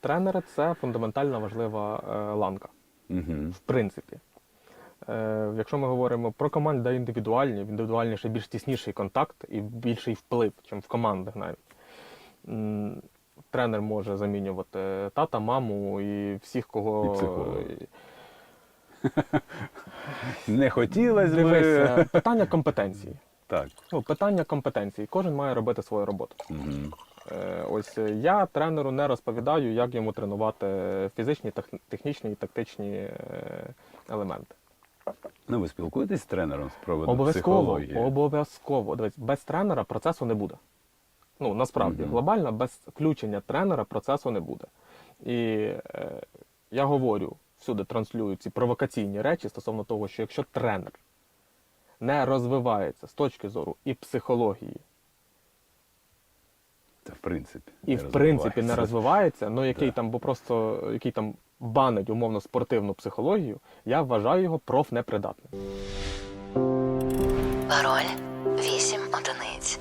Тренери це фундаментально важлива е, ланка, Угу. в принципі. Е, Якщо ми говоримо про команди де індивідуальні, в індивідуальні ще більш тісніший контакт і більший вплив, ніж в командах навіть. Тренер може замінювати тата, маму і всіх, кого. І. Не хотілося б. Дивися, питання компетенції. Так. Ну, питання компетенції. Кожен має робити свою роботу. Угу. Е, Ось е, я тренеру не розповідаю, як йому тренувати фізичні, технічні і тактичні е, елементи. Ну, ви спілкуєтесь з тренером з приводу Обов'язково, психології? обов'язково. Дивись, без тренера процесу не буде. Ну, насправді, Мгм. глобально без включення тренера процесу не буде. І е, я говорю, всюди транслюю ці провокаційні речі стосовно того, що якщо тренер не розвивається з точки зору і психології, Та, в принципі. і в принципі не розвивається. ну який Да. там, бо просто який там банить умовно спортивну психологію, я вважаю його профнепридатним. Пароль 8 одиниць.